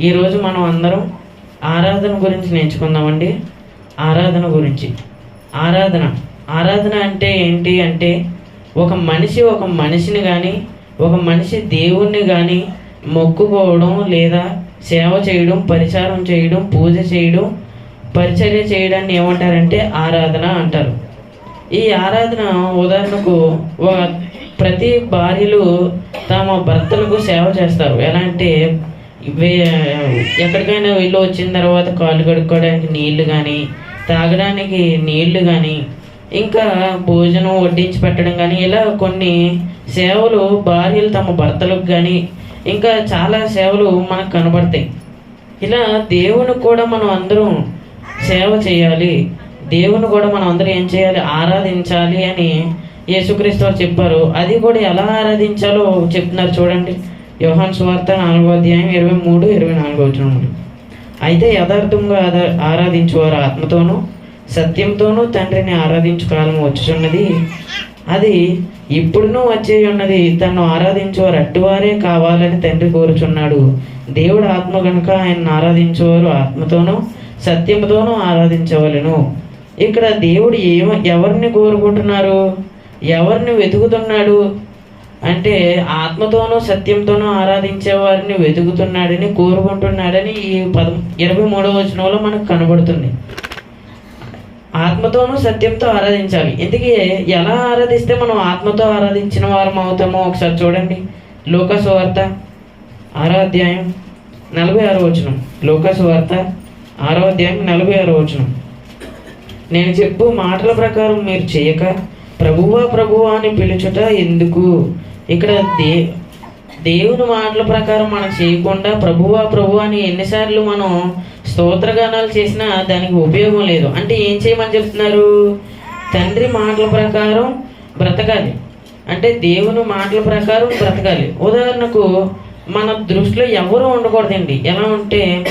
ఈరోజు మనం అందరం ఆరాధన గురించి నేర్చుకుందామండి. ఆరాధన గురించి. ఆరాధన. ఆరాధన అంటే ఏంటి అంటే ఒక మనిషి ఒక మనిషిని కానీ ఒక మనిషి దేవుణ్ణి కానీ మొక్కుకోవడం లేదా సేవ చేయడం పరిచారం చేయడం పూజ చేయడం పరిచర్య చేయడాన్ని ఏమంటారంటే ఆరాధన అంటారు. ఈ ఆరాధన ఉదాహరణకు ఒక ప్రతి భార్యలు తమ భర్తలకు సేవ చేస్తారు. ఎలా అంటే ఎక్కడికైనా వెళ్ళి వచ్చిన తర్వాత కాళ్ళు కడుక్కోవడానికి నీళ్ళు కానీ తాగడానికి నీళ్ళు కానీ ఇంకా భోజనం వడ్డించి పెట్టడం కానీ ఇలా కొన్ని సేవలు భార్యలు తమ భర్తలకు కానీ ఇంకా చాలా సేవలు మనకు కనబడతాయి. ఇలా దేవుని కూడా మనం అందరం సేవ చేయాలి. దేవుని కూడా మనం అందరం ఏం చేయాలి? ఆరాధించాలి అని యేసుక్రీస్తు వారు చెప్పారు. అది కూడా ఎలా ఆరాధించాలో చెప్తున్నారు చూడండి. యోహాన్ సువార్త నాలుగో అధ్యాయం ఇరవై మూడు ఇరవై నాలుగో వచనములు అయితే యథార్థంగా ఆదా- ఆరాధించువారు ఆత్మతోనూ సత్యంతోనూ తండ్రిని ఆరాధించు కాలం వచ్చుచున్నది. అది ఇప్పుడునూ వచ్చే ఉన్నది తను ఆరాధించేవారు అట్టువారే కావాలని తండ్రి కోరుచున్నాడు. దేవుడు ఆత్మ కనుక ఆయన ఆరాధించేవారు ఆత్మతోనూ సత్యంతోనూ ఆరాధించవలెను. ఇక్కడ దేవుడు ఏమ ఎవరిని కోరుకుంటున్నారు? ఎవరిని వెతుకుతున్నాడు? అంటే ఆత్మతోనూ సత్యంతోనూ ఆరాధించే వారిని వెతుకుతున్నాడని కోరుకుంటున్నాడని ఈ పదం ఇరవై మూడవ వచనంలో మనకు కనబడుతుంది. ఆత్మతోనూ సత్యంతో ఆరాధించాలి. ఎందుకే? ఎలా ఆరాధిస్తే మనం ఆత్మతో ఆరాధించిన వారం అవుతామో ఒకసారి చూడండి. లోకసు వార్త ఆరో అధ్యాయం నలభై ఆరో వచనం. లోకసు వార్త ఆరో అధ్యాయం నలభై ఆరో వచనం. నేను చెప్పు మాటల ప్రకారం మీరు చేయక ప్రభువా ప్రభువా అని పిలుచుట ఎందుకు? ఇక్కడ దే దేవుని మాటల ప్రకారం మనం చేయకుండా ప్రభువా ప్రభు అని ఎన్నిసార్లు మనం స్తోత్రగానాలు చేసినా దానికి ఉపయోగం లేదు. అంటే ఏం చేయమని చెప్తున్నారు? తండ్రి మాటల ప్రకారం బ్రతకాలి. అంటే దేవుని మాటల ప్రకారం బ్రతకాలి. ఉదాహరణకు మన దృష్టిలో ఎవరు ఉండకూడదండి? ఎలా ఉంటే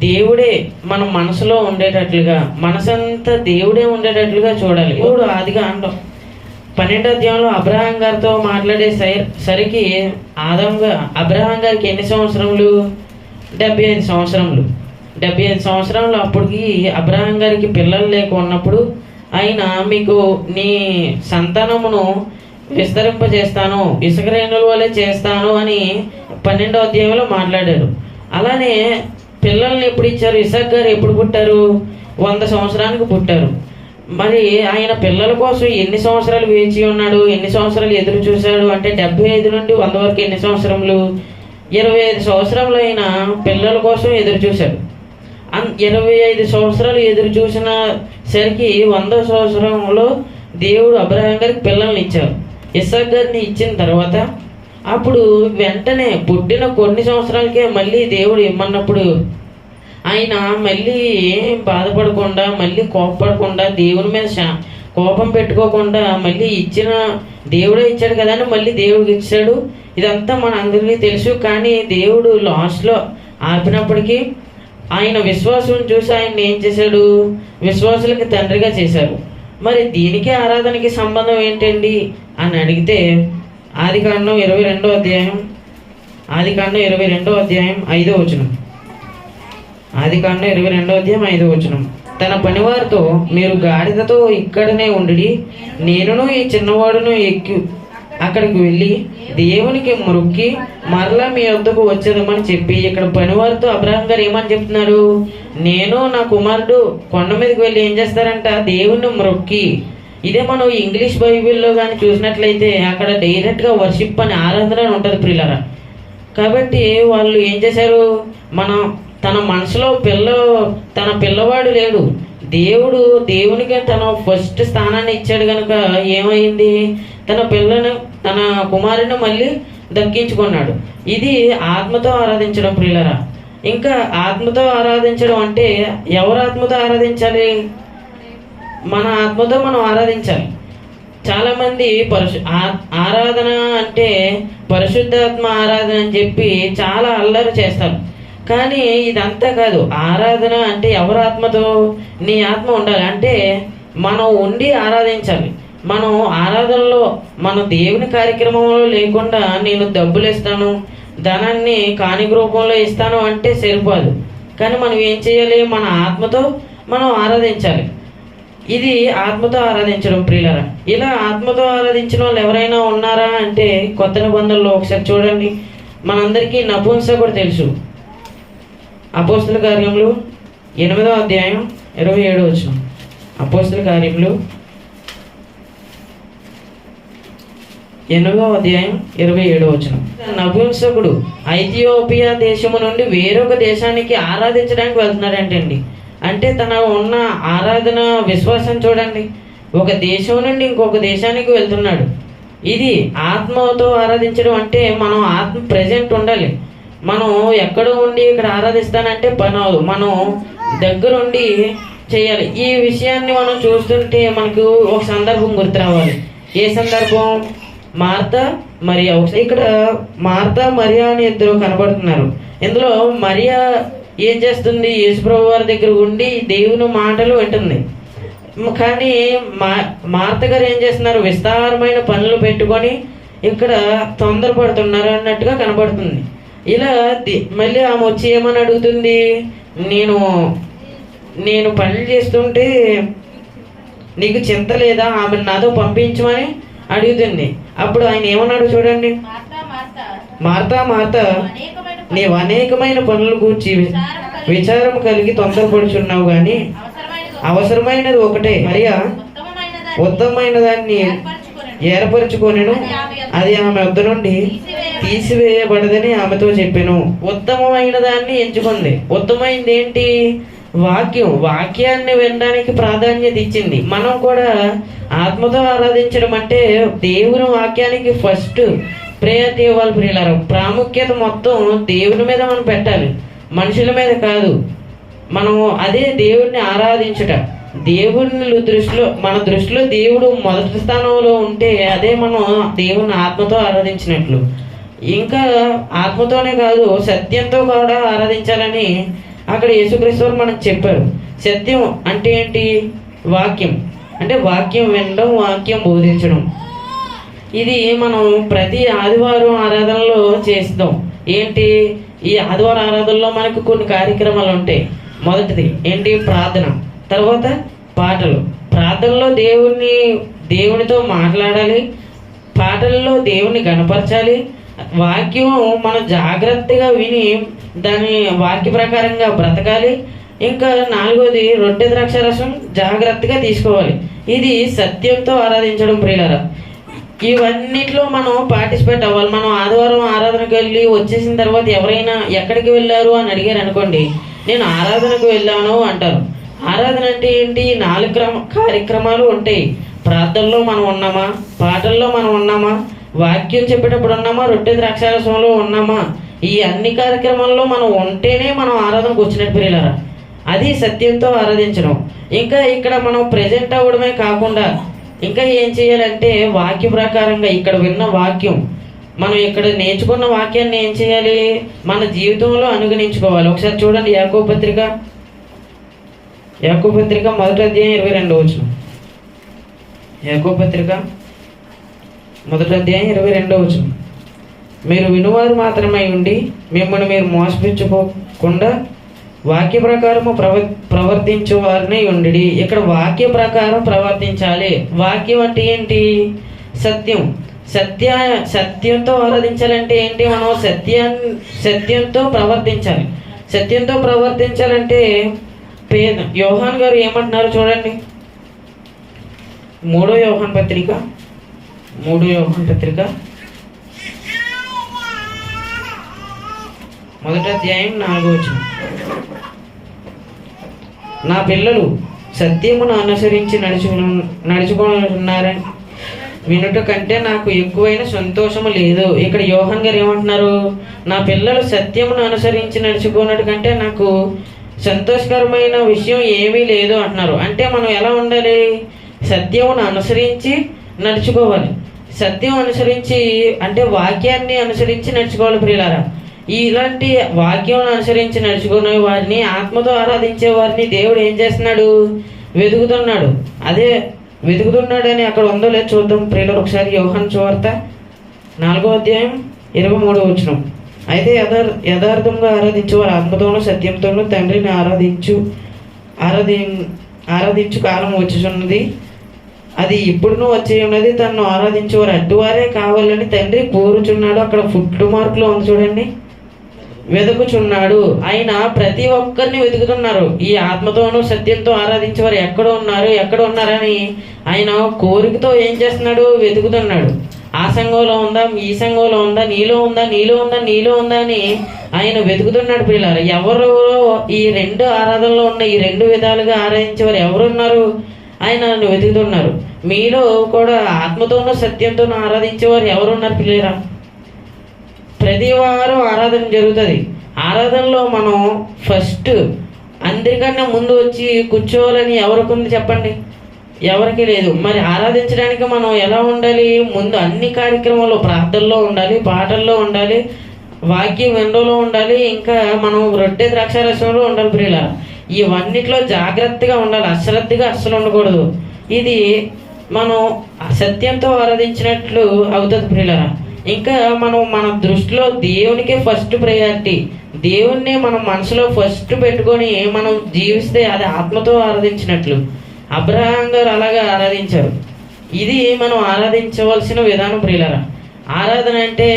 దేవుడే మన మనసులో ఉండేటట్లుగా మనసంతా దేవుడే ఉండేటట్లుగా చూడాలి. ఇప్పుడు ఆదిగా అంటాం. పన్నెండో అధ్యాయంలో అబ్రహాం గారితో మాట్లాడే సరికి ఆదం అబ్రహాం గారికి ఎన్ని సంవత్సరములు? డెబ్బై ఐదు సంవత్సరములు. డెబ్బై ఐదు సంవత్సరంలో అప్పటికి అబ్రహాం గారికి పిల్లలు లేక ఉన్నప్పుడు ఆయన మీకు నీ సంతానమును విస్తరింపజేస్తాను ఇసుక రేణుల వల్లే చేస్తాను అని పన్నెండో అధ్యాయంలో మాట్లాడారు. అలానే పిల్లల్ని ఎప్పుడు ఇచ్చారు? ఇసాక్ గారు ఎప్పుడు పుట్టారు? వంద సంవత్సరానికి పుట్టారు. మరి ఆయన పిల్లల కోసం ఎన్ని సంవత్సరాలు వేచి ఉన్నాడు ఎన్ని సంవత్సరాలు ఎదురు చూశాడు అంటే డెబ్బై ఐదు నుండి వంద వరకు ఎన్ని సంవత్సరములు? ఇరవై ఐదు సంవత్సరములు ఆయన పిల్లల కోసం ఎదురు చూశాడు. అన్- ఇరవై ఐదు సంవత్సరాలు ఎదురు చూసిన సరికి వంద సంవత్సరంలో దేవుడు అబ్రహాం గారికి పిల్లల్ని ఇచ్చారు. ఇసాక్ గారిని ఇచ్చిన తర్వాత అప్పుడు వెంటనే పుట్టిన కొన్ని సంవత్సరాలకే మళ్ళీ దేవుడు ఇమ్మన్నప్పుడు ఆయన మళ్ళీ ఏం బాధపడకుండా మళ్ళీ కోపపడకుండా దేవుని మీద కోపం పెట్టుకోకుండా మళ్ళీ ఇచ్చిన దేవుడే ఇచ్చాడు కదా అని మళ్ళీ దేవుడికి ఇచ్చాడు. ఇదంతా మన అందరికీ తెలుసు. కానీ దేవుడు లాస్ట్లో ఆపినప్పటికీ ఆయన విశ్వాసం చూసి ఆయన ఏం చేశాడు? విశ్వాసులకి తండ్రిగా చేశారు. మరి దీనికి ఆరాధనకి సంబంధం ఏంటండి? అని అడిగితే ఆది కాండం ఇరవై రెండో అధ్యాయం ఆది కాండం ఇరవై రెండో అధ్యాయం ఐదో వచనం. ఆది కాండం ఇరవై రెండో అధ్యాయం ఐదో వచనం. తన పనివారితో మీరు గాడిదతో ఇక్కడనే ఉండి నేనును ఈ చిన్నవాడును ఎక్కి అక్కడికి వెళ్ళి దేవునికి మొక్కి మరలా మీ వద్దకు వచ్చేదమని చెప్పి ఇక్కడ పనివారితో అబ్రహం గారు ఏమని చెప్తున్నారు? నేను నా కుమారుడు కొండ మీదకి వెళ్ళి ఏం చేస్తారంట? దేవుని మొక్కి. ఇదే మనం ఇంగ్లీష్ బైబిల్లో కానీ చూసినట్లయితే అక్కడ డైరెక్ట్గా వర్షిప్ అని ఆరాధన అని ఉంటుంది ప్రిల్లరా కాబట్టి వాళ్ళు ఏం చేశారు? మనం తన మనసులో పిల్ల తన పిల్లవాడు లేడు. దేవుడు దేవునికి తన ఫస్ట్ స్థానాన్ని ఇచ్చాడు కనుక ఏమైంది? తన పిల్లను తన కుమారుని మళ్ళీ దక్కించుకున్నాడు. ఇది ఆత్మతో ఆరాధించడం ప్రియులరా. ఇంకా ఆత్మతో ఆరాధించడం అంటే ఎవరు ఆత్మతో ఆరాధించాలి? మన ఆత్మతో మనం ఆరాధించాలి. చాలామంది పరిశు ఆరాధన అంటే పరిశుద్ధాత్మ ఆరాధన అని చెప్పి చాలా అల్లరి చేస్తారు. కానీ ఇదంతా కాదు. ఆరాధన అంటే ఎవరు ఆత్మతో? నీ ఆత్మ ఉండాలి. అంటే మనం ఉండి ఆరాధించాలి. మనం ఆరాధనలో మన దేవుని కార్యక్రమంలో లేకుండా నేను డబ్బులు ఇస్తాను ధనాన్ని కానిక రూపంలో ఇస్తాను అంటే సరిపోదు. కానీ మనం ఏం చేయాలి? మన ఆత్మతో మనం ఆరాధించాలి. ఇది ఆత్మతో ఆరాధించడం ప్రియులరా. ఇలా ఆత్మతో ఆరాధించిన వాళ్ళు ఎవరైనా ఉన్నారా? అంటే కొత్త నిబంధనలో ఒకసారి చూడండి. మనందరికీ నపుంసకుడు తెలుసు. అపోస్తుల కార్యములు ఎనిమిదో అధ్యాయం ఇరవై ఏడు వచ్చిన అపోస్తుల కార్యములు ఎనిమిదో అధ్యాయం ఇరవై ఏడు వచ్చిన నపుంసకుడు ఐథియోపియా దేశము నుండి వేరొక దేశానికి ఆరాధించడానికి వెళ్తున్నాడంటండి. అంటే తన ఉన్న ఆరాధన విశ్వాసం చూడండి. ఒక దేశం నుండి ఇంకొక దేశానికి వెళ్తున్నాడు. ఇది ఆత్మతో ఆరాధించడం అంటే మనం ఆత్మ ప్రజెంట్ ఉండాలి. మనం ఎక్కడో ఉండి ఇక్కడ ఆరాధిస్తానంటే పని అవదు మనం దగ్గరుండి చేయాలి. ఈ విషయాన్ని మనం చూస్తుంటే మనకు ఒక సందర్భం గుర్తు రావాలి. ఏ సందర్భం? Martha Maria. ఇక్కడ మార్త మరియా అని ఇద్దరు కనబడుతున్నారు. ఇందులో మరియా ఏం చేస్తుంది? యేసుప్రభు వారి దగ్గర ఉండి దేవుని మాటలు వింటుంది. కానీ మా మార్త గారు ఏం చేస్తున్నారు? విస్తారమైన పనులు పెట్టుకొని ఇక్కడ తొందరపడుతున్నారు అన్నట్టుగా కనబడుతుంది. ఇలా మళ్ళీ ఆమె వచ్చి ఏమని అడుగుతుంది? నేను నేను పనులు చేస్తుంటే నీకు చింత లేదా? ఆమె నాతో పంపించమని అడుగుతుంది. అప్పుడు ఆయన ఏమన్నాడు చూడండి. Martha Martha. నీవు అనేకమైన పనుల గురించి విచారం కలిగి తొందరపడుచున్నావు కానీ అవసరమైనది ఒకటే. మరియా ఉత్తమమైన దాన్ని ఏర్పరచుకొనెను. అది ఆమె వద్ద నుండి తీసివేయబడదని ఆమెతో చెప్పాను. ఉత్తమమైన దాన్ని ఎంచుకుంది. ఉత్తమైంది ఏంటి వాక్యం వాక్యాన్ని వినడానికి ప్రాధాన్యత ఇచ్చింది. మనం కూడా ఆత్మతో ఆరాధించడం అంటే దేవుని వాక్యానికి ఫస్ట్ ప్రేయర్ ఇవ్వాలి ప్రియులారా. ప్రాముఖ్యత మొత్తం దేవుని మీద మనం పెట్టాలి. మనుషుల మీద కాదు. మనం అదే దేవుడిని ఆరాధించుట. దేవుని దృష్టిలో మన దృష్టిలో దేవుడు మొదటి స్థానంలో ఉంటే అదే మనం దేవుని ఆత్మతో ఆరాధించినట్లు. ఇంకా ఆత్మతోనే కాదు సత్యంతో కూడా ఆరాధించాలని అక్కడ యేసుక్రీస్తు మనకు చెప్పారు. సత్యం అంటే ఏంటి? వాక్యం. అంటే వాక్యం వినడం వాక్యం బోధించడం. ఇది మనం ప్రతి ఆదివారం ఆరాధనలో చేస్తాం. ఏంటి? ఈ ఆదివారం ఆరాధనలో మనకు కొన్ని కార్యక్రమాలు ఉంటాయి. మొదటిది ఏంటి? ప్రార్థన. తర్వాత పాటలు. ప్రార్థనలో దేవుణ్ణి దేవునితో మాట్లాడాలి. పాటల్లో దేవుణ్ణి గణపరచాలి. వాక్యం మనం జాగ్రత్తగా విని దాని వాక్య ప్రకారంగా బ్రతకాలి. ఇంకా నాలుగోది రొట్టె ద్రాక్ష రసం జాగ్రత్తగా తీసుకోవాలి. ఇది సత్యంతో ఆరాధించడం ప్రియులరా. ఇవన్నిట్లో మనం పార్టిసిపేట్ అవ్వాలి. మనం ఆదివారం ఆరాధనకు వెళ్ళి వచ్చేసిన తర్వాత ఎవరైనా ఎక్కడికి వెళ్ళారు అని అడిగారు అనుకోండి నేను ఆరాధనకు వెళ్ళాను అంటారు. ఆరాధన అంటే ఏంటి? నాలుగు క్రమ కార్యక్రమాలు ఉంటాయి. ప్రార్థనలో మనం ఉన్నామా? పాటల్లో మనం ఉన్నామా? వాక్యం చెప్పేటప్పుడు ఉన్నామా? రొట్టె ద్రాక్షారసంలో ఉన్నామా? ఈ అన్ని కార్యక్రమాల్లో మనం ఉంటేనే మనం ఆరాధనకు వచ్చినట్టు పిల్లరా అది సత్యంతో ఆరాధించడం. ఇంకా ఇక్కడ మనం ప్రెజెంట్ అవ్వడమే కాకుండా ఇంకా ఏం చేయాలంటే వాక్య ప్రకారంగా ఇక్కడ విన్న వాక్యం. మనం ఇక్కడ నేర్చుకున్న వాక్యాన్ని ఏం చేయాలి? మన జీవితంలో అనుగణించుకోవాలి. ఒకసారి చూడండి యాకో పత్రిక. యాకో పత్రిక మొదటి అధ్యాయం ఇరవై రెండవ వచ్చిన యాకో పత్రిక మొదటి అధ్యాయం ఇరవై రెండవ వచ్చిన మీరు వినువారు మాత్రమై ఉండి మిమ్మల్ని మీరు మోసపించుకోకుండా వాక్య ప్రకారము ప్రవ ప్రవర్తించే వారిని ఉండి ఇక్కడ వాక్య ప్రకారం ప్రవర్తించాలి. వాక్యం అంటే ఏంటి? సత్యం. సత్య సత్యంతో ఆరాధించాలంటే ఏంటి? మనం సత్యం సత్యంతో ప్రవర్తించాలి. సత్యంతో ప్రవర్తించాలంటే పేద. యోహాన్ గారు ఏమంటున్నారు చూడండి. మూడో యోహాన్ పత్రిక. మూడో యోహాన్ పత్రిక. మొదటి అధ్యాయం నాలుగో వచ్చిన నా పిల్లలు సత్యమును అనుసరించి నడుచు నడుచుకున్నారని వినుట కంటే నాకు ఎక్కువైన సంతోషము లేదు. ఇక్కడ యోహన్ గారు ఏమంటున్నారు? నా పిల్లలు సత్యమును అనుసరించి నడుచుకున్నట్టు కంటే నాకు సంతోషకరమైన విషయం ఏమీ లేదు అంటున్నారు. అంటే మనం ఎలా ఉండాలి? సత్యమును అనుసరించి నడుచుకోవాలి. సత్యం అనుసరించి అంటే వాక్యాన్ని అనుసరించి నడుచుకోవాలి ప్రియులారా. ఇలాంటి వాక్యం అనుసరించి నడుచుకునే వారిని ఆత్మతో ఆరాధించే వారిని దేవుడు ఏం చేస్తున్నాడు? వెతుకుతున్నాడు. అదే వెతుకుతున్నాడని అక్కడ ఉందో లేదో చూద్దాం. ప్రియులు ఒకసారి యోహన్ సువార్త నాలుగో అధ్యాయం ఇరవై మూడో వచ్చినాం అయితే యథార్ యథార్థంగా ఆరాధించేవారు ఆత్మతోనూ సత్యంతోనూ తండ్రిని ఆరాధించు ఆరాధి ఆరాధించు కాలం వచ్చుచున్నది. అది ఇప్పుడును వచ్చి ఉన్నది తను ఆరాధించేవారు అడ్డువారే కావాలని తండ్రి కోరుచున్నాడు. అక్కడ ఫుట్ మార్కులో ఉంది చూడండి. వెతుకుచున్నాడు. ఆయన ప్రతి ఒక్కరిని వెతుకుతున్నారు. ఈ ఆత్మతోనూ సత్యంతో ఆరాధించేవారు ఎక్కడ ఉన్నారు ఎక్కడ ఉన్నారని ఆయన కోరికతో ఏం చేస్తున్నాడు? వెతుకుతున్నాడు. ఆ సంఘంలో ఉందా ఈ సంఘంలో ఉందా నీలో ఉందా నీలో ఉందా నీలో ఉందా అని ఆయన వెతుకుతున్నాడు పిల్లలు. ఎవరు ఈ రెండు ఆరాధనలో ఉన్న ఈ రెండు విధాలుగా ఆరాధించేవారు ఎవరున్నారు? ఆయన నన్ను వెతుకుతున్నారు. మీలో కూడా ఆత్మతోనూ సత్యంతోనూ ఆరాధించేవారు ఎవరున్నారు పిల్లరా? ప్రతి వారం ఆరాధన జరుగుతుంది. ఆరాధనలో మనం ఫస్ట్ అందరికన్నా ముందు వచ్చి కూర్చోవాలని ఎవరికి ఉంది చెప్పండి? ఎవరికి లేదు. మరి ఆరాధించడానికి మనం ఎలా ఉండాలి? ముందు అన్ని కార్యక్రమాలు ప్రార్థనలో ఉండాలి పాటల్లో ఉండాలి వాక్యం వినడంలో ఉండాలి ఇంకా మనం రొట్టె ద్రాక్షారసంలో ఉండాలి ప్రియుల ఇవన్నిట్లో జాగ్రత్తగా ఉండాలి. అశ్రద్ధగా అస్సలు ఉండకూడదు. ఇది మనం సత్యంతో ఆరాధించినట్లు అవుతుంది ప్రియులరా. ఇంకా మనం మన దృష్టిలో దేవునికే ఫస్ట్ ప్రయారిటీ దేవుణ్ణి మనం మనసులో ఫస్ట్ పెట్టుకొని మనం జీవిస్తే అది ఆత్మతో ఆరాధించినట్లు. అబ్రహాం గారు అలాగే ఆరాధించారు. ఇది మనం ఆరాధించవలసిన విధానం ప్రియులరా. ఆరాధన అంటే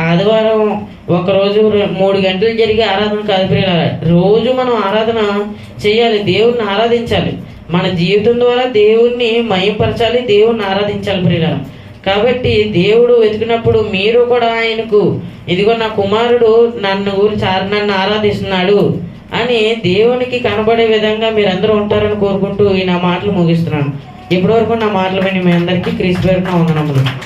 ఆదివారం ఒకరోజు మూడు గంటలు జరిగే ఆరాధన కాదు ప్రియులరా. రోజు మనం ఆరాధన చేయాలి దేవుణ్ణి ఆరాధించాలి. మన జీవితం ద్వారా దేవుణ్ణి మయంపరచాలి దేవుణ్ణి ఆరాధించాలి ప్రియులరా. కాబట్టి దేవుడు వెతికినప్పుడు మీరు కూడా ఆయనకు ఇదిగో నా కుమారుడు నన్ను గురించి నన్ను ఆరాధిస్తున్నాడు. అని దేవునికి కనబడే విధంగా మీరందరూ ఉంటారని కోరుకుంటూ ఈ నా మాటలు ముగిస్తున్నాను. ఇప్పటివరకు నా మాటలు విని మీ అందరికీ క్రీస్తు పేరున వందనములు.